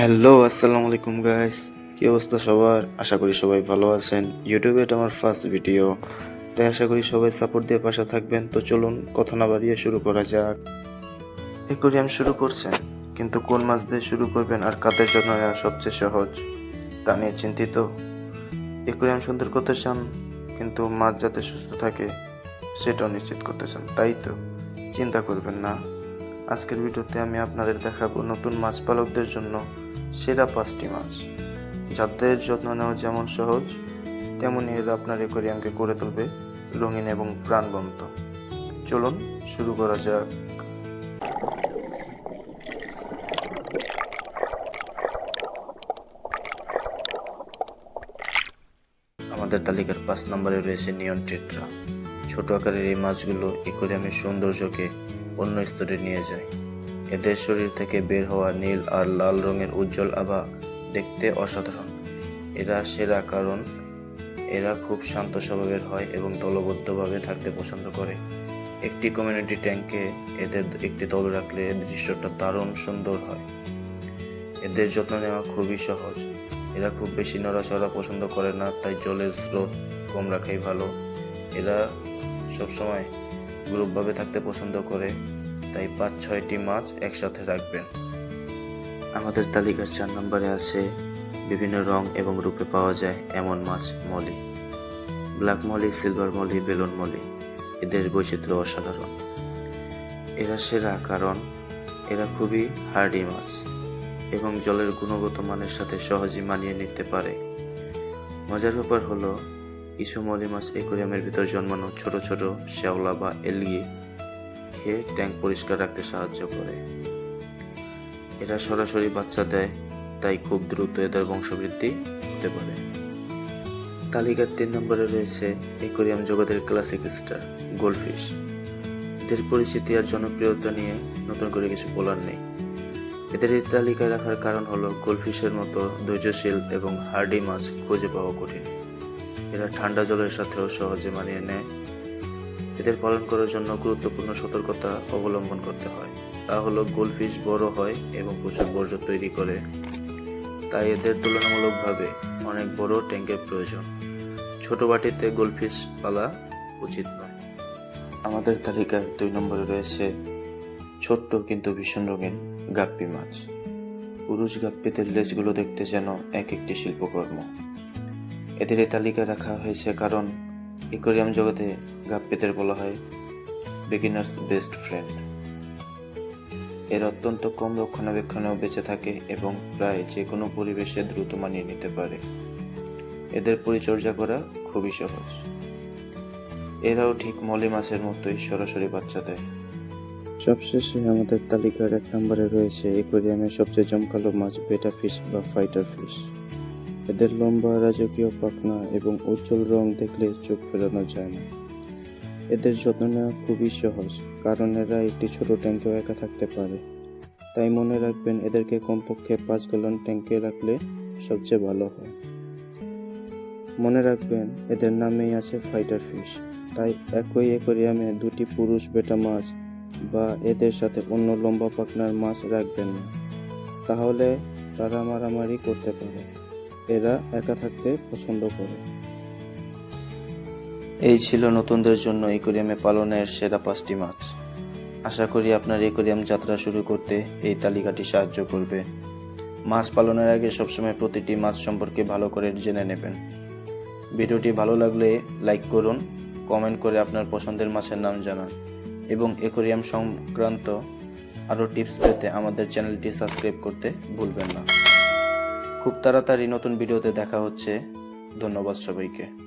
Hello আসসালামু আলাইকুম guys কি অবস্থা সবার? আশা করি সবাই ভালো আছেন। ইউটিউবে এটা আমার ফার্স্ট ভিডিও তাই আশা করি সবাই সাপোর্ট দিয়ে পাশে থাকবেন। তো চলুন, কথা না বাড়িয়ে শুরু করা যাক। একুরিয়াম শুরু করছেন। কিন্তু কোন মাছ দিয়ে শুরু করবেন আর কাদের জন্য সবচেয়ে সহজ, তা নিয়ে চিন্তিত। একুরিয়াম সুন্দর করতে চান, কিন্তু মাছ যাতে সুস্থ থাকে, সেটাও নিশ্চিত করতে চান। তাই তো, চিন্তা করবেন না। আজকের ভিডিওতে আমি আপনাদের দেখাবো নতুন মাছ পালকদের জন্য সেরা পাঁচটি মাছ। যাদের যত্ন নেওয়া যেমন সহজ তেমনই এরা আপনার একুরিয়ামকে করে তুলবে রঙিন এবং প্রাণবন্ত। চলুন, শুরু করা যাক। আমাদের তালিকার পাঁচ নম্বরে রয়েছে নিয়ন টেট্রা। ছোট আকারের এই মাছগুলো ইকোরিয়ামের সৌন্দর্যকে অন্য স্তরে নিয়ে যায়। এদের শরীর থেকে বের হওয়া নীল আর লাল রঙের উজ্জ্বল আভা দেখতে অসাধারণ। এরা সেরা কারণ, এরা খুব শান্ত স্বভাবের হয় এবং দলবদ্ধভাবে থাকতে পছন্দ করে। একটি কমিউনিটি ট্যাঙ্কে এদের একটি দল রাখলে দৃশ্যটা দারুণ সুন্দর হয়। এদের যত্ন নেওয়া খুবই সহজ। এরা খুব বেশি নড়াচড়া পছন্দ করে না, তাই জলের স্রোত কম রাখাই ভালো। এরা সবসময় গ্রুপভাবে থাকতে পছন্দ করে। তাই পাঁচ, ছয়টি মাছ একসাথে রাখবেন। আমাদের তালিকার চার নম্বরে আছে বিভিন্ন রং এবং রূপে পাওয়া যায় এমন মাছ, molly. Black molly, silver molly, balloon molly. এদের বৈচিত্র্য অসাধারণ। এরা সেরা কারণ এরা খুবই হার্ডি মাছ এবং জলের গুণগত মানের সাথে সহজেই মানিয়ে নিতে পারে। মজার ব্যাপার হলো, কিছু মলি মাছ অ্যাকোয়ারিয়ামের ভিতর জন্মানো ছোট ছোট, শ্যাওলা বা এলগি খেয়ে ট্যাঙ্ক পরিষ্কার রাখতে সাহায্য করে। এরা সরাসরি বাচ্চা দেয়, তাই খুব দ্রুত এদের বংশবৃদ্ধি হতে পারে। তালিকার তিন নম্বরে রয়েছে অ্যাকোয়ারিয়াম জগতের ক্লাসিক স্টার গোল্ডফিশ এদের পরিচিতি আর জনপ্রিয়তা নিয়ে নতুন করে কিছু বলার নেই। এদের এই তালিকায় রাখার কারণ হলো গোল্ডফিশের মতো ধৈর্যশীল এবং হার্ডি মাছ খুঁজে পাওয়া কঠিন। এরা ঠান্ডা জলের সাথেও সহজে মানিয়ে নেয়। এদের পালন করার জন্য গুরুত্বপূর্ণ সতর্কতা অবলম্বন করতে হয়। তা হলো গোল্ডফিশ বড় হয় এবং প্রচুর বর্জ্য তৈরি করে। তাই এদের তুলনামূলকভাবে অনেক বড় ট্যাঙ্কের প্রয়োজন। ছোট বাটিতে গোল্ডফিশ পালা উচিত নয়। আমাদের তালিকার দুই নম্বরে রয়েছে ছোট্ট কিন্তু ভীষণ রঙিন গাপ্পি মাছ। পুরুষ গাপ্পিদের লেজগুলো দেখতে যেন এক একটি শিল্পকর্ম। এদের এই তালিকায় রাখা হয়েছে কারণ ইকোরিয়াম জগতে গাপ্পিদের বলা হয় বিগিনার্স বেস্ট ফ্রেন্ড এর অত্যন্ত কম রক্ষণাবেক্ষণেও বেঁচে থাকে এবং প্রায় যে কোনো পরিবেশে দ্রুত মানিয়ে নিতে পারে। এদের পরিচর্যা করা খুবই সহজ। এরাও ঠিক মলি মাছের মতোই সরাসরি বাচ্চা দেয়। সবশেষে আমাদের তালিকার এক নম্বরে রয়েছে একুরিয়ামের সবচেয়ে জমকালো মাছ বেটা ফিশ বা ফাইটার ফিশ এদের লম্বা রাজকীয় পাখনা এবং উজ্জ্বল রং দেখলে চোখ ফেরানো যায় না। এদের যত্ন নেওয়া খুবই সহজ, কারণ এরা একটি ছোট ট্যাঙ্কেও একা থাকতে পারে। তাই মনে রাখবেন, এদেরকে কমপক্ষে পাঁচ গ্যালন ট্যাঙ্কে রাখলে সবচেয়ে ভালো হয়। মনে রাখবেন, এদের নামেই আছে ফাইটার ফিশ। তাই একই অ্যাকোয়ারিয়ামে দুটি পুরুষ বেটা মাছ বা এদের সাথে অন্য লম্বা পাখনার মাছ রাখবেন না। তাহলে তারা মারামারি করতে পারে। এরা একা থাকতে পছন্দ করে। এই ছিল নতুনদের জন্য ইকোরিয়ামে পালনের সেরা পাঁচটি মাছ। আশা করি আপনার ইকোরিয়াম যাত্রা শুরু করতে এই তালিকাটি সাহায্য করবে। মাছ পালনের আগে সবসময় প্রতিটি মাছ সম্পর্কে ভালো করে জেনে নেবেন। ভিডিওটি ভালো লাগলে লাইক করুন, কমেন্ট করে আপনার পছন্দের মাছের নাম জানান এবং একোরিয়াম সংক্রান্ত আরও টিপস পেতে আমাদের চ্যানেলটি সাবস্ক্রাইব করতে ভুলবেন না। খুব তাড়াতাড়ি নতুন ভিডিওতে দেখা হচ্ছে। ধন্যবাদ সবাইকে।